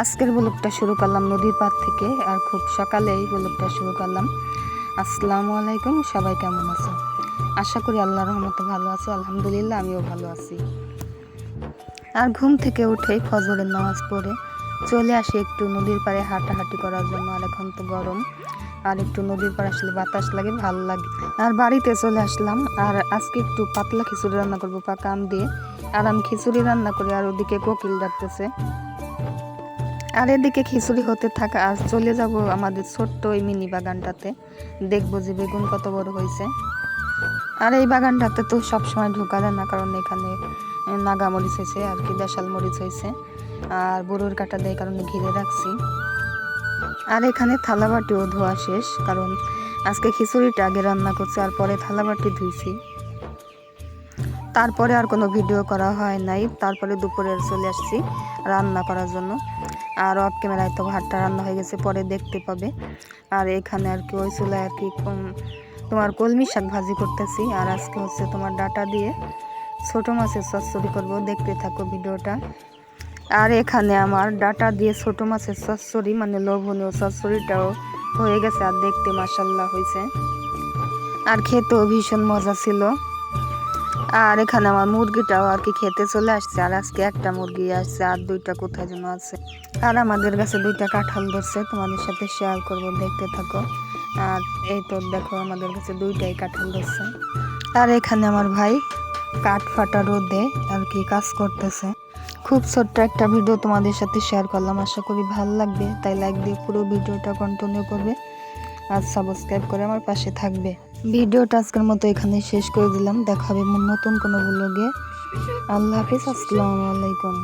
আজকের ব্লগটা শুরু করলাম নদীর পাড় থেকে, আর খুব সকালেই ব্লগটা শুরু করলাম। আসসালামু আলাইকুম, সবাই কেমন আছো? আশা করি আল্লাহর রহমতে ভালো আছো, আলহামদুলিল্লাহ আমিও ভালো আছি। আর ঘুম থেকে উঠেই ফজরের নামাজ পড়ে চলে আসি একটু নদীর পাড়ে হাঁটাহাঁটি করার জন্য, আর এখন তো গরম। আর একটু নদীর পাড়ে আসলে বাতাস লাগে, ভালো লাগে। আর বাড়িতে চলে আসলাম, আর আজকে একটু পাতলা খিচুড়ি রান্না করব, পাকা আম দিয়ে। আর আমি খিচুড়ি রান্না করি, আর ওদিকে কোকিল ডাকতেছে। আর এদিকে খিচুড়ি হতে থাকা আর চলে যাব আমাদের ছোট্ট ওই মিনি বাগানটাতে। দেখব যে বেগুন কত বড় হয়েছে। আর এই বাগানটাতে তো সবসময় ঢোকা যায় না, কারণ এখানে নাগা মরিচ হয়েছে, আর কি দেশাল মরিচ হয়েছে। আর বড়ুর কাটা দেয়, কারণে ঘিরে রাখছি। আর এখানে থালাবাটিও ধোয়া শেষ, কারণ আজকে খিচুড়িটা আগে রান্না করছি, আর পরে থালাবাটি ধুইছি। তারপরে আর কোনো ভিডিও করা হয় নাই। তারপরে দুপুরে চলে আসছি রান্না করার জন্য। আর অফ ক্যামেরায় তো ভাতটা রান্না হয়ে গেছে, পরে দেখতে পাবে। আর এখানে আর কি ওই চুলায় আর কি তোমার কলমি শাক ভাজি করতেছি। আর আজকে হচ্ছে তোমার ডাটা দিয়ে ছোট মাছের চচ্চড়ি করব। দেখতে থাকো ভিডিওটা। আর এখানে আমার ডাটা দিয়ে ছোট মাছের চচ্চড়ি মানে লোভনীয় চচ্চড়িটাও হয়ে গেছে আর দেখতে মাসাল্লাহ হয়েছে। আর খেতেও ভীষণ মজা ছিল। আর এখানে আমার মুরগিটাও আর কি খেতে চলে আসছে, আর আজকে একটা মুরগি আসছে আর দুইটা কোথায় যেন আছে। আর আমাদের কাছে দুইটা কাঁঠাল ধরছে, তোমাদের সাথে শেয়ার করব, দেখতে থাকো। আর এই তো দেখো, আমাদের কাছে দুইটাই কাঁঠাল ধরছে। আর এখানে আমার ভাই কাঠ ফাটা রোদে আর কি কাজ করতেছে। খুব ছোট্ট একটা ভিডিও তোমাদের সাথে শেয়ার করলাম, আশা করি ভালো লাগবে। তাই লাইক দিয়ে পুরো ভিডিওটা কন্টিনিউ করবে আর সাবস্ক্রাইব করে আমার পাশে থাকবে। ভিডিওটা আজকের মতো এখানে শেষ করে দিলাম। দেখা হবে নতুন কোনো ব্লগে আল্লাহ হাফিজ, আসসালামু আলাইকুম।